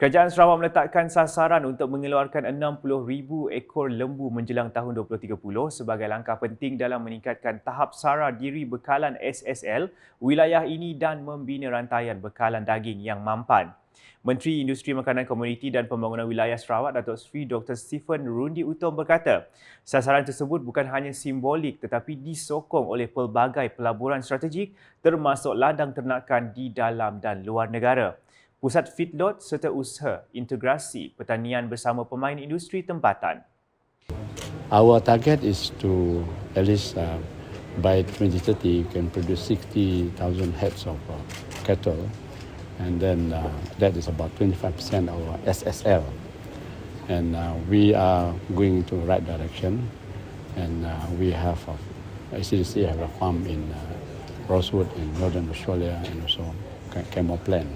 Kerajaan Sarawak meletakkan sasaran untuk mengeluarkan 60,000 ekor lembu menjelang tahun 2030 sebagai langkah penting dalam meningkatkan tahap sara diri bekalan SSL wilayah ini dan membina rantaian bekalan daging yang mampan. Menteri Industri Makanan Komuniti dan Pembangunan Wilayah Sarawak Datuk Seri Dr. Stephen Rundi Utom berkata, sasaran tersebut bukan hanya simbolik tetapi disokong oleh pelbagai pelaburan strategik termasuk ladang ternakan di dalam dan luar negara pusat feedlot serta usaha integrasi pertanian bersama pemain industri tempatan. Our target is to at least uh, by 2030 can produce 60,000 heads of uh, cattle. And then uh, that is about 25% of our SSL and uh, we are going to the right direction. And uh, we have uh, ACDC have a farm in uh, Rosewood in Northern Australia and also Camel Plain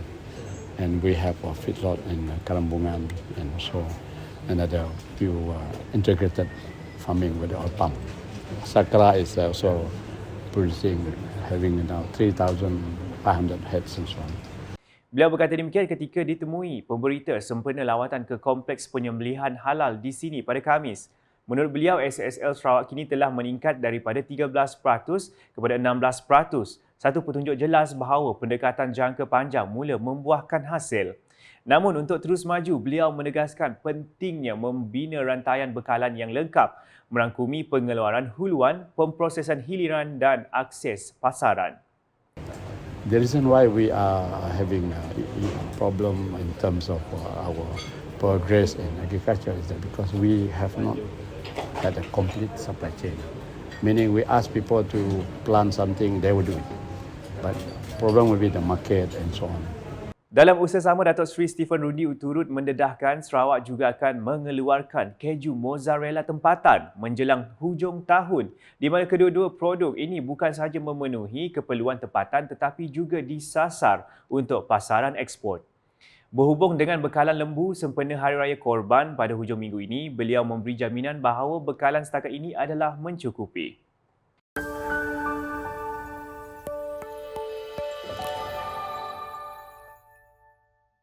and we have a feedlot in uh, Kalambungan and also another few uh, integrated farming with the oil pump. Sakra is also producing, having now 3,500 heads and so on. Beliau berkata demikian ketika ditemui pemberita sempena lawatan ke kompleks penyembelihan halal di sini pada Khamis. Menurut beliau, SSL Sarawak kini telah meningkat daripada 13% kepada 16% satu petunjuk jelas bahawa pendekatan jangka panjang mula membuahkan hasil. Namun untuk terus maju, beliau menegaskan pentingnya membina rantaian bekalan yang lengkap merangkumi pengeluaran huluan, pemprosesan hiliran dan akses pasaran. The reason why we are having a problem in terms of uh, our progress in agriculture is that because we have not had a complete supply chain. Meaning we ask people to plant something, they will do it but problem will be the market and so on. Dalam usaha sama, Datuk Seri Stephen Rudy turut mendedahkan Sarawak juga akan mengeluarkan keju mozzarella tempatan menjelang hujung tahun di mana kedua-dua produk ini bukan sahaja memenuhi keperluan tempatan tetapi juga disasar untuk pasaran ekspor. Berhubung dengan bekalan lembu sempena Hari Raya Korban pada hujung minggu ini, beliau memberi jaminan bahawa bekalan setakat ini adalah mencukupi.